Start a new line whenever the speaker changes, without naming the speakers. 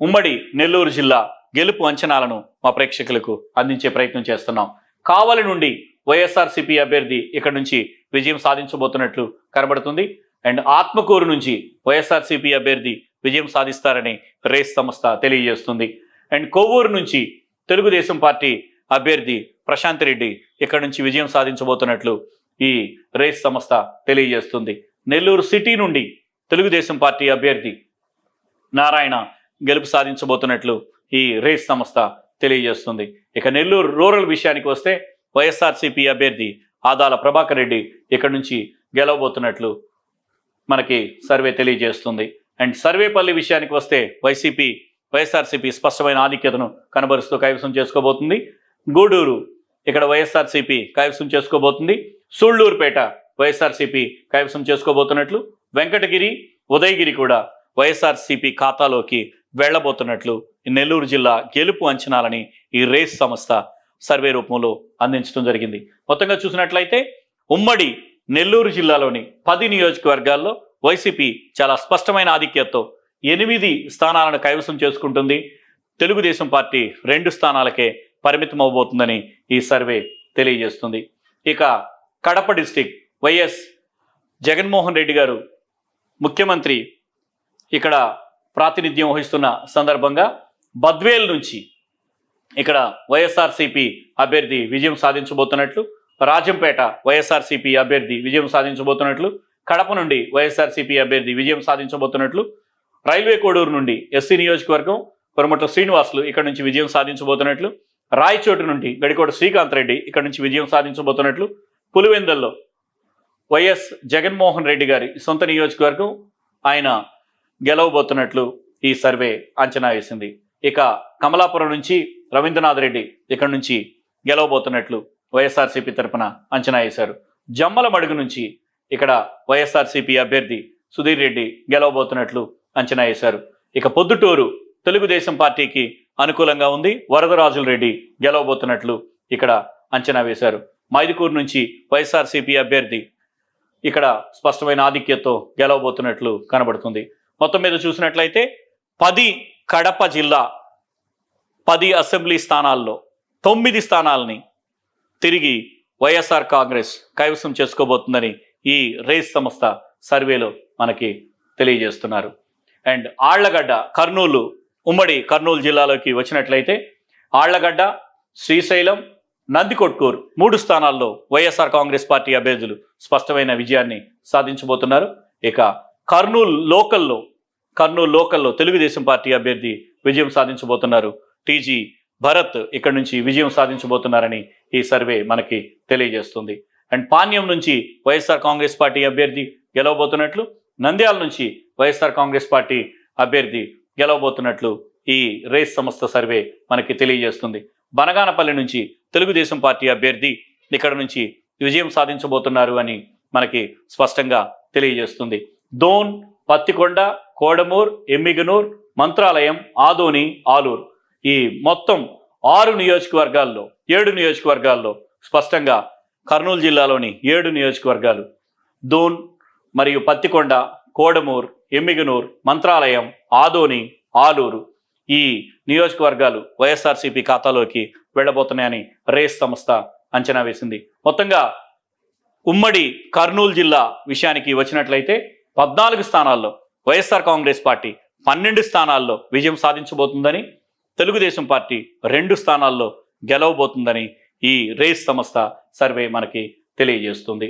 ఉమ్మడి నెల్లూరు జిల్లా గెలుపు అంచనాలను మా ప్రేక్షకులకు అందించే ప్రయత్నం చేస్తున్నాం. కావలి నుండి వైఎస్ఆర్సీపీ అభ్యర్థి ఇక్కడ నుంచి విజయం సాధించబోతున్నట్లు కనబడుతుంది. అండ్ ఆత్మకూరు నుంచి వైఎస్ఆర్సీపీ అభ్యర్థి విజయం సాధిస్తారని రేస్ సంస్థ తెలియజేస్తుంది. అండ్ కొవ్వూరు నుంచి తెలుగుదేశం పార్టీ అభ్యర్థి ప్రశాంత్ రెడ్డి ఇక్కడ నుంచి విజయం సాధించబోతున్నట్లు ఈ రేస్ సంస్థ తెలియజేస్తుంది. నెల్లూరు సిటీ నుండి తెలుగుదేశం పార్టీ అభ్యర్థి నారాయణ గెలుపు సాధించబోతున్నట్లు ఈ రేస్ సంస్థ తెలియజేస్తుంది. ఇక నెల్లూరు రూరల్ విషయానికి వస్తే వైఎస్ఆర్సీపీ అభ్యర్థి ఆదాల ప్రభాకర్ రెడ్డి ఇక్కడ నుంచి గెలవబోతున్నట్లు మనకి సర్వే తెలియజేస్తుంది. అండ్ సర్వేపల్లి విషయానికి వస్తే వైసీపీ వైఎస్ఆర్సీపీ స్పష్టమైన ఆధిక్యతను కనబరుస్తూ కైవసం చేసుకోబోతుంది. గూడూరు ఇక్కడ వైఎస్ఆర్సీపీ కైవసం చేసుకోబోతుంది. సూళ్ళూరుపేట వైఎస్ఆర్సీపీ కైవసం చేసుకోబోతున్నట్లు. వెంకటగిరి ఉదయగిరి కూడా వైఎస్ఆర్సీపీ ఖాతాలోకి వెళ్ళబోతున్నట్లు నెల్లూరు జిల్లా గెలుపు అంచనాలని ఈ రేస్ సంస్థ సర్వే రూపంలో అందించడం జరిగింది. మొత్తంగా చూసినట్లయితే ఉమ్మడి నెల్లూరు జిల్లాలోని పది నియోజకవర్గాల్లో వైసీపీ చాలా స్పష్టమైన ఆధిక్యతతో ఎనిమిది స్థానాలను కైవసం చేసుకుంటుంది. తెలుగుదేశం పార్టీ రెండు స్థానాలకే పరిమితం అవబోతుందని ఈ సర్వే తెలియజేస్తుంది. ఇక కడప డిస్టిక్ వైఎస్ జగన్మోహన్ రెడ్డి గారు ముఖ్యమంత్రి ఇక్కడ ప్రాతినిధ్యం వహిస్తున్న సందర్భంగా బద్వేల్ నుంచి ఇక్కడ వైఎస్ఆర్సీపీ అభ్యర్థి విజయం సాధించబోతున్నట్లు రాజంపేట వైఎస్ఆర్సీపీ అభ్యర్థి విజయం సాధించబోతున్నట్లు కడప నుండి వైఎస్ఆర్సీపీ అభ్యర్థి విజయం సాధించబోతున్నట్లు రైల్వే కోడూరు నుండి ఎస్సీ నియోజకవర్గం కొరమట్ల శ్రీనివాసులు ఇక్కడ నుంచి విజయం సాధించబోతున్నట్లు రాయచోటు నుండి గడికోట శ్రీకాంత్ రెడ్డి ఇక్కడ నుంచి విజయం సాధించబోతున్నట్లు పులివెందల్లో వైఎస్ జగన్మోహన్ రెడ్డి గారి సొంత నియోజకవర్గం ఆయన గెలవబోతున్నట్లు ఈ సర్వే అంచనా వేసింది. ఇక కమలాపురం నుంచి రవీంద్రనాథ్ రెడ్డి ఇక్కడ నుంచి గెలవబోతున్నట్లు వైఎస్ఆర్సీపీ తరపున అంచనా వేశారు. జమ్మల మడుగు నుంచి ఇక్కడ వైఎస్ఆర్సీపీ అభ్యర్థి సుధీర్ రెడ్డి గెలవబోతున్నట్లు అంచనా వేశారు. ఇక పొద్దుటూరు తెలుగుదేశం పార్టీకి అనుకూలంగా ఉంది. వరదరాజుల రెడ్డి గెలవబోతున్నట్లు ఇక్కడ అంచనా వేశారు. మైదుకూరు నుంచి వైఎస్ఆర్సీపీ అభ్యర్థి ఇక్కడ స్పష్టమైన ఆధిక్యతతో గెలవబోతున్నట్లు కనబడుతుంది. మొత్తం మీద చూసినట్లయితే పది కడప జిల్లా పది అసెంబ్లీ స్థానాల్లో తొమ్మిది స్థానాలని తిరిగి వైఎస్ఆర్ కాంగ్రెస్ కైవసం చేసుకోబోతుందని ఈ రేస్ సంస్థ సర్వేలో మనకి తెలియజేస్తున్నారు. అండ్ ఆళ్ళగడ్డ కర్నూలు ఉమ్మడి కర్నూలు జిల్లాలోకి వచ్చినట్లయితే ఆళ్ళగడ్డ శ్రీశైలం నందికొట్కూరు మూడు స్థానాల్లో వైఎస్ఆర్ కాంగ్రెస్ పార్టీ అభ్యర్థులు స్పష్టమైన విజయాన్ని సాధించబోతున్నారు. ఇక కర్నూలు లోకల్లో కర్నూలు లోకల్లో తెలుగుదేశం పార్టీ అభ్యర్థి విజయం సాధించబోతున్నారు. టీజీ భరత్ ఇక్కడ నుంచి విజయం సాధించబోతున్నారని ఈ సర్వే మనకి తెలియజేస్తుంది. అండ్ పాణ్యం నుంచి వైఎస్ఆర్ కాంగ్రెస్ పార్టీ అభ్యర్థి గెలవబోతున్నట్లు నంద్యాల నుంచి వైఎస్ఆర్ కాంగ్రెస్ పార్టీ అభ్యర్థి గెలవబోతున్నట్లు ఈ రేస్ సంస్థ సర్వే మనకి తెలియజేస్తుంది. బనగానపల్లి నుంచి తెలుగుదేశం పార్టీ అభ్యర్థి ఇక్కడ నుంచి విజయం సాధించబోతున్నారు అని మనకి స్పష్టంగా తెలియజేస్తుంది. దోన్ పత్తికొండ కోడమూర్ ఎమ్మిగనూర్ మంత్రాలయం ఆదోని ఆలూరు. ఈ మొత్తం ఆరు నియోజకవర్గాల్లో ఏడు నియోజకవర్గాల్లో స్పష్టంగా కర్నూలు జిల్లాలోని ఏడు నియోజకవర్గాలు. దూన్ మరియు పత్తికొండ కోడమూర్ ఎమ్మిగనూర్ మంత్రాలయం ఆదోని ఆలూరు ఈ నియోజకవర్గాలు వైఎస్ఆర్సీపీ ఖాతాలోకి వెళ్ళబోతున్నాయని రేస్ సంస్థ అంచనా వేసింది. మొత్తంగా ఉమ్మడి కర్నూలు జిల్లా విషయానికి వచ్చినట్లయితే పద్నాలుగు స్థానాల్లో వైఎస్ఆర్ కాంగ్రెస్ పార్టీ పన్నెండు స్థానాల్లో విజయం సాధించబోతుందని తెలుగుదేశం పార్టీ రెండు స్థానాల్లో గెలవబోతుందని ఈ రేస్ సంస్థ సర్వే మనకి తెలియజేస్తుంది.